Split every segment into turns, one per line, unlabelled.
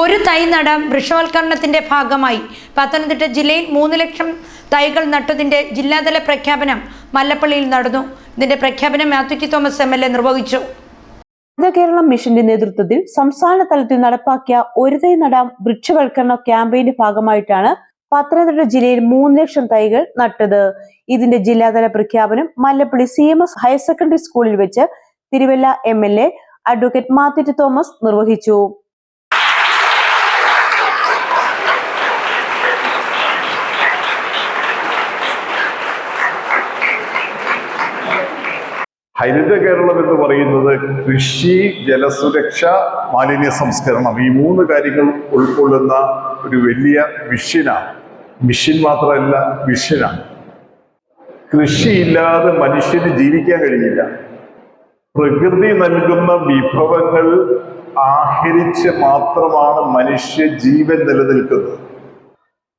ഒരു തൈ നടാം വൃക്ഷവൽക്കരണത്തിന്റെ ഭാഗമായി. പത്തനംതിട്ട ജില്ലയിൽ മൂന്ന് ലക്ഷം തൈകൾ നട്ടതിന്റെ ജില്ലാതല പ്രഖ്യാപനം മല്ലപ്പള്ളിയിൽ നടന്നു. ഇതിന്റെ പ്രഖ്യാപനം മാത്യു തോമസ് എം എൽ നിർവഹിച്ചു.
കേരളം മിഷന്റെ നേതൃത്വത്തിൽ സംസ്ഥാന തലത്തിൽ നടപ്പാക്കിയ ഒരു തൈ നടാം വൃക്ഷവൽക്കരണ ക്യാമ്പയിന്റെ ഭാഗമായിട്ടാണ് പത്തനംതിട്ട ജില്ലയിൽ മൂന്ന് ലക്ഷം തൈകൾ നട്ടത്. ഇതിന്റെ ജില്ലാതല പ്രഖ്യാപനം Mallappally C M S higher secondary സ്കൂളിൽ വെച്ച് Thiruvalla M L A advocate Mathew Thomas നിർവഹിച്ചു.
ഹരിത കേരളം എന്ന് പറയുന്നത് കൃഷി ജലസുരക്ഷ മാലിന്യ സംസ്കരണം. ഈ മൂന്ന് കാര്യങ്ങൾ ഉൾക്കൊള്ളുന്ന ഒരു വലിയ മിഷനാണ്. മിഷൻ മാത്രമല്ല മിഷനാണ്. കൃഷിയില്ലാതെ മനുഷ്യന് ജീവിക്കാൻ കഴിയില്ല. പ്രകൃതി നൽകുന്ന വിഭവങ്ങൾ ആഹരിച്ച് മാത്രമാണ് മനുഷ്യ ജീവൻ നിലനിൽക്കുന്നത്.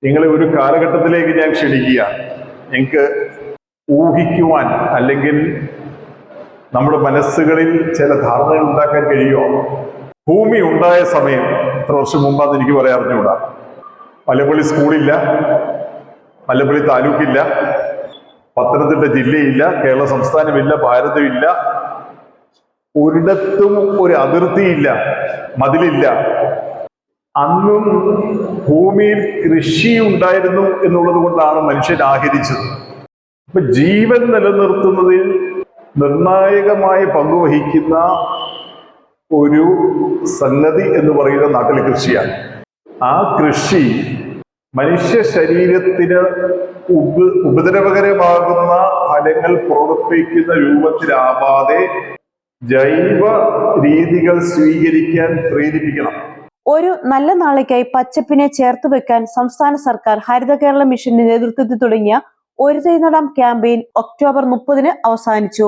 നിങ്ങളെ ഒരു കാലഘട്ടത്തിലേക്ക് ഞാൻ ക്ഷണിക്കുക നിങ്ങൾക്ക് ഊഹിക്കുവാൻ അല്ലെങ്കിൽ നമ്മുടെ മനസ്സുകളിൽ ചില ധാരണകൾ ഉണ്ടാക്കാൻ കഴിയുമോ? ഭൂമി ഉണ്ടായ സമയം എത്ര വർഷം മുമ്പാന്ന് എനിക്ക് പറയാൻ അറിഞ്ഞുകൂടാ. മലപ്പള്ളി സ്കൂളില്ല മലപ്പള്ളി താലൂക്കില്ല പത്തനംതിട്ട ജില്ലയില്ല കേരള സംസ്ഥാനമില്ല ഭാരതമില്ല. ഒരിടത്തും ഒരു അതിർത്തിയില്ല മതിലില്ല. അന്നും ഭൂമിയിൽ കൃഷി ഉണ്ടായിരുന്നു എന്നുള്ളത് കൊണ്ടാണ് മനുഷ്യൻ ആഹരിച്ചത്. അപ്പൊ ജീവൻ നിലനിർത്തുന്നതിൽ നിർണായകമായ പങ്കുവഹിക്കുന്ന ഒരു സംഗതി എന്ന് പറയുന്ന നാട്ടിലെ കൃഷിയാണ്. ആ കൃഷി മനുഷ്യ ശരീരത്തിന് ഉപ ഉപദ്രവകരമാകുന്ന ഫലങ്ങൾ പുറപ്പെടുപ്പിക്കുന്ന രൂപത്തിലാവാതെ ജൈവ രീതികൾ സ്വീകരിക്കാൻ പ്രേരിപ്പിക്കണം.
ഒരു നല്ല നാളേക്കായി പച്ചപ്പിനെ ചേർത്ത് വെക്കാൻ സംസ്ഥാന സർക്കാർ ഹരിത കേരള മിഷന്റെ നേതൃത്വത്തിൽ തുടങ്ങിയ ഒരു തൈ ക്യാമ്പയിൻ ഒക്ടോബർ മുപ്പതിന് അവസാനിച്ചു.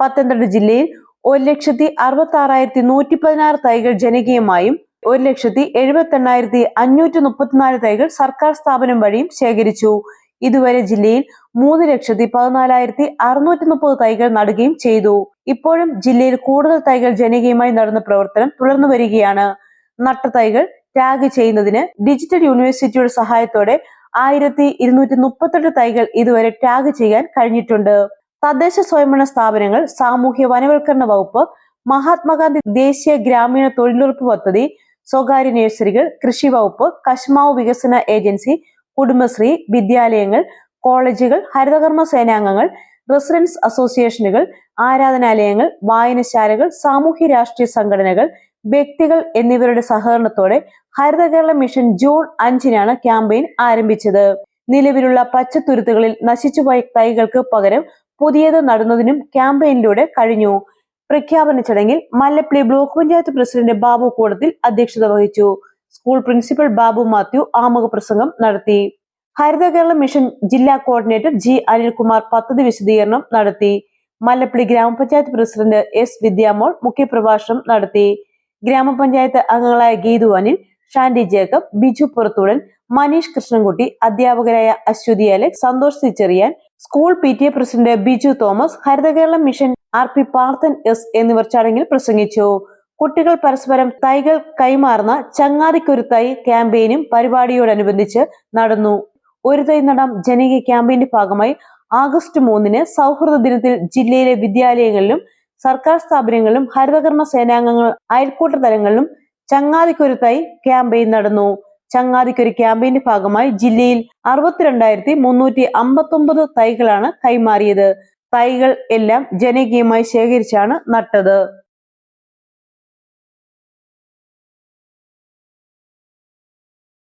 പത്തനംതിട്ട ജില്ലയിൽ ഒരു ലക്ഷത്തി അറുപത്തി ആറായിരത്തി നൂറ്റി പതിനാറ് തൈകൾ ജനകീയമായും ഒരു ലക്ഷത്തി എഴുപത്തി എണ്ണായിരത്തി അഞ്ഞൂറ്റി മുപ്പത്തിനാല് തൈകൾ സർക്കാർ സ്ഥാപനം വഴിയും ശേഖരിച്ചു. ഇതുവരെ ജില്ലയിൽ മൂന്ന് ലക്ഷത്തി പതിനാലായിരത്തി അറുന്നൂറ്റി മുപ്പത് തൈകൾ നടുകയും ചെയ്തു. ഇപ്പോഴും ജില്ലയിൽ കൂടുതൽ തൈകൾ ജനകീയമായി നടന്ന പ്രവർത്തനം തുടർന്നു വരികയാണ്. നട്ട തൈകൾ ടാഗ് ചെയ്യുന്നതിന് ഡിജിറ്റൽ യൂണിവേഴ്സിറ്റിയുടെ സഹായത്തോടെ ആയിരത്തി ഇരുന്നൂറ്റി മുപ്പത്തെട്ട് തൈകൾ ഇതുവരെ ടാഗ് ചെയ്യാൻ കഴിഞ്ഞിട്ടുണ്ട്. തദ്ദേശ സ്വയംഭരണ സ്ഥാപനങ്ങൾ സാമൂഹ്യ വനവൽക്കരണ വകുപ്പ് മഹാത്മാഗാന്ധി ദേശീയ ഗ്രാമീണ തൊഴിലുറപ്പ് പദ്ധതി സ്വകാര്യ നഴ്സറികൾ കൃഷി വകുപ്പ് കശ്മാവ് വികസന ഏജൻസി കുടുംബശ്രീ വിദ്യാലയങ്ങൾ കോളേജുകൾ ഹരിതകർമ്മ സേനാംഗങ്ങൾ റെസിഡൻസ് അസോസിയേഷനുകൾ ആരാധനാലയങ്ങൾ വായനശാലകൾ സാമൂഹ്യ രാഷ്ട്രീയ സംഘടനകൾ വ്യക്തികൾ എന്നിവരുടെ സഹകരണത്തോടെ ഹരിത കേരള മിഷൻ ജൂൺ അഞ്ചിനാണ് ക്യാമ്പയിൻ ആരംഭിച്ചത്. നിലവിലുള്ള പച്ചത്തുരുത്തുകളിൽ നശിച്ചുപോയ തൈകൾക്ക് പകരം പുതിയത് നടുന്നതിനും ക്യാമ്പയിനിലൂടെ കഴിഞ്ഞു. പ്രഖ്യാപന ചടങ്ങിൽ മല്ലപ്പള്ളി ബ്ലോക്ക് പഞ്ചായത്ത് പ്രസിഡന്റ് ബാബു കൂടത്തിൽ അധ്യക്ഷത വഹിച്ചു. സ്കൂൾ പ്രിൻസിപ്പൽ ബാബു മാത്യു ആമുഖ പ്രസംഗം നടത്തി. ഹരിത കേരള മിഷൻ ജില്ലാ കോർഡിനേറ്റർ ജി അനിൽകുമാർ പദ്ധതി വിശദീകരണം നടത്തി. മല്ലപ്പള്ളി ഗ്രാമപഞ്ചായത്ത് പ്രസിഡന്റ് എസ് വിദ്യാമോൾ മുഖ്യപ്രഭാഷണം നടത്തി. ഗ്രാമപഞ്ചായത്ത് അംഗങ്ങളായ ഗീതു അനിൽ ഷാൻഡി ജേക്കബ് ബിജു പുറത്തൂടൻ മനീഷ് കൃഷ്ണൻകുട്ടി അധ്യാപകരായ Aswathy Alex Santhosh C Cherian school P T A president Biju Thomas Haritha Kerala mission R P Parthan S എന്നിവർ ചടങ്ങിൽ പ്രസംഗിച്ചു. കുട്ടികൾ പരസ്പരം തൈകൾ കൈമാറുന്ന ചങ്ങാതിക്കൊരു തൈ ക്യാമ്പയിനും പരിപാടിയോടനുബന്ധിച്ച് നടന്നു. ഒരു തൈ നടാം ജനകീയ ക്യാമ്പയിന്റെ ഭാഗമായി ആഗസ്റ്റ് മൂന്നിന് സൗഹൃദ ദിനത്തിൽ ജില്ലയിലെ വിദ്യാലയങ്ങളിലും സർക്കാർ സ്ഥാപനങ്ങളിലും ഹരിതകർമ്മ സേനാംഗങ്ങൾ അയൽക്കൂട്ട തലങ്ങളിലും ചങ്ങാതിക്കുരുത്തായി ക്യാമ്പയിൻ നടന്നു. ചങ്ങാതിക്കൊരു ക്യാമ്പയിന്റെ ഭാഗമായി ജില്ലയിൽ അറുപത്തിരണ്ടായിരത്തി മുന്നൂറ്റി അമ്പത്തി ഒമ്പത് തൈകളാണ് കൈമാറിയത്. തൈകൾ എല്ലാം ജനകീയമായി ശേഖരിച്ചാണ് നട്ടത്.